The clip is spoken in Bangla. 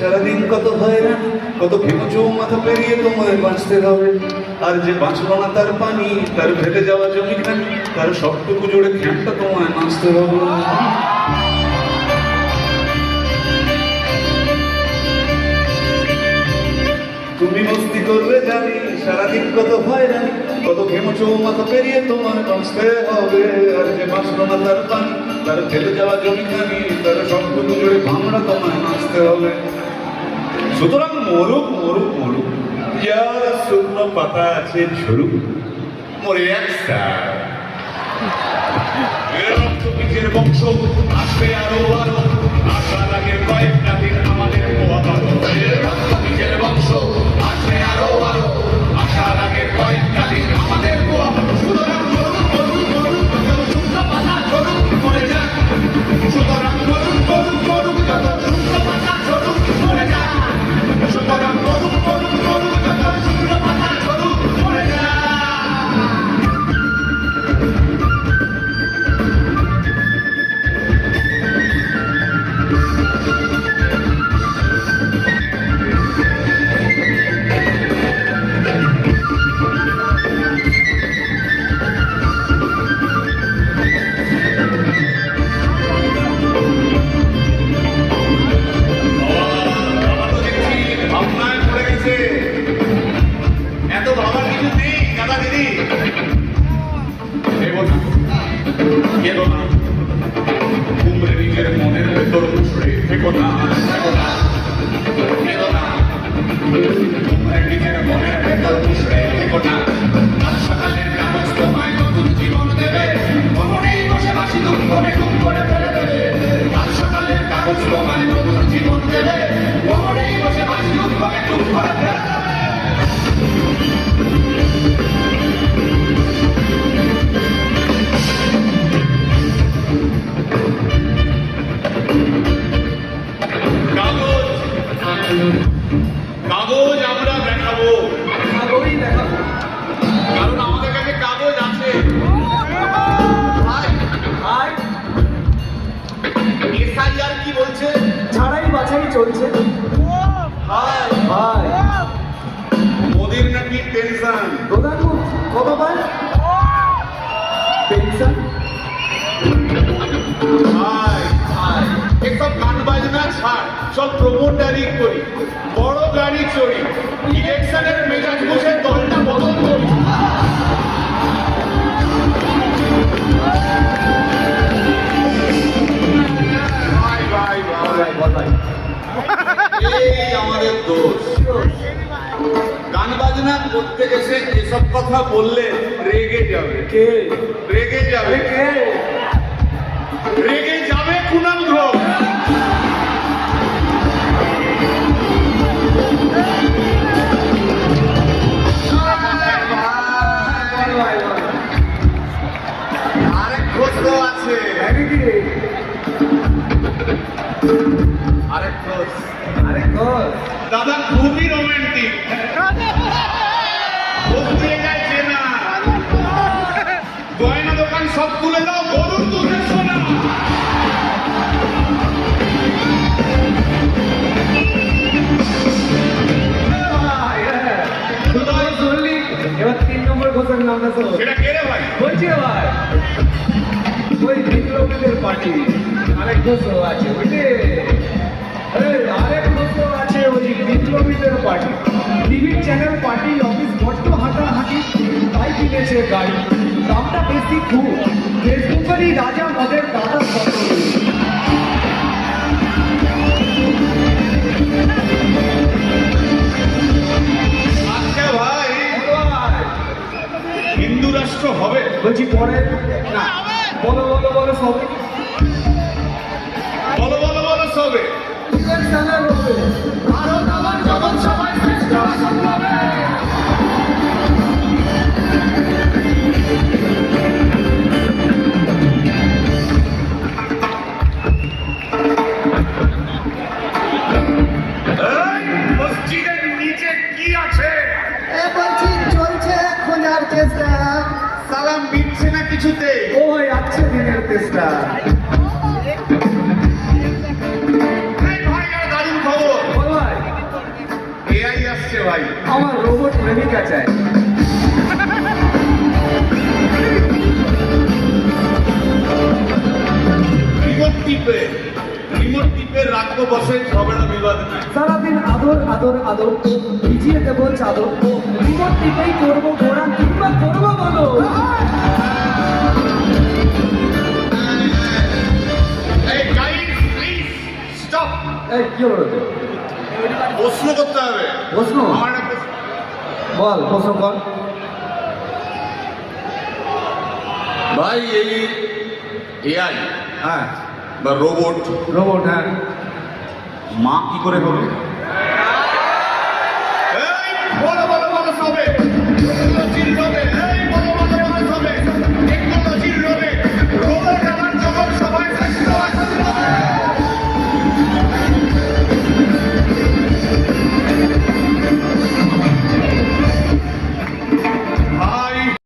হয়রানি কত ভেঙচু মাথা পেরিয়ে তোমায় বাঁচতে হবে। আর যে বাঁচলো না তার পানি, তার ফেটে যাওয়া জমি খানি তার সবটুকু জুড়ে খ্যাপটা তোমায় নাচতে হবে। তুমি মস্তি করবে জানি, সারাদিন কত হয়রানি কত ঘেমচো মাথা পেরিয়ে তোমার বাঁচতে হবে। আর যে বাঁচলো না তার পানি, তার ফেলে যাওয়া জমি খানি তার সবটুকু জুড়ে ভাঙড়া তোমায় নাচতে হবে। সুতরাং মরুক মরুক মরুক। ইয়ার শুকনো পাতা আছে ঝরুক মরে এর রক্ত বংশ আসবে আরও আরও আশা লাগে কয়েকটা দিন আমাদের recordados. এসব গান বাজনা ছাড় সব প্রমোটারি করি বড় গাড়ি চড়ি ইলেকশনের মেজাজ বসে দলটা বদল করি এই আমাদের দোষ। গান বাজনা করতে এসে এসব কথা বললে রেগে যাবে। কে? রেগে যাবে। কে? রেগে যাবে কুণাল ঘোষ। বল ভাই দোকান সব তুলে দাও গরুর দুধের সোনা। হ্যাঁ। এবার তিন নম্বর ঘোষের নামটা শোন সেটা কে রে ভাই? বলছি ভাই ওই বিপ্লবীদের পার্টি। আরেক ঘোষ আছে বুঝলি? আরে আরেক ঘোষ আছে ওই বিপ্লবীদের party. TV channel party office বড্ড হাঁটাহাঁটি তাই কিনেছে গাড়ি। বেশি খুব রাজা মদের দাদা ফটো আচ্ছা হিন্দু রাষ্ট্র হবে? বলছি পরে। না। বলো বলো বলো সবে। বলো বলো বলো সবে। ভারত আমার জগৎ সবাই শ্রেষ্ঠ অসম্ভবে সালাম না কিছুতে? ও ভাই আছে দিনের চেষ্টা এই ভাই আমার রোবট প্রেমিকা চাই টিপে রিমোট টিপে রাখব বসে ঝগড়া বিবাদ সারাদিন আদর আদর আদর ভিজিয়ে দেবো চাদর। রিমোট টিপেই করব ঘোড়া কিংবা করব বলো। এই স্টপ কি হলো প্রশ্ন করতে হবে। প্রশ্ন? প্রশ্ন- বল প্রশ্ন কর। ভাই এই এআই হ্যাঁ। বা রোবট রোবট হ্যাঁ। মা কি করে হবে?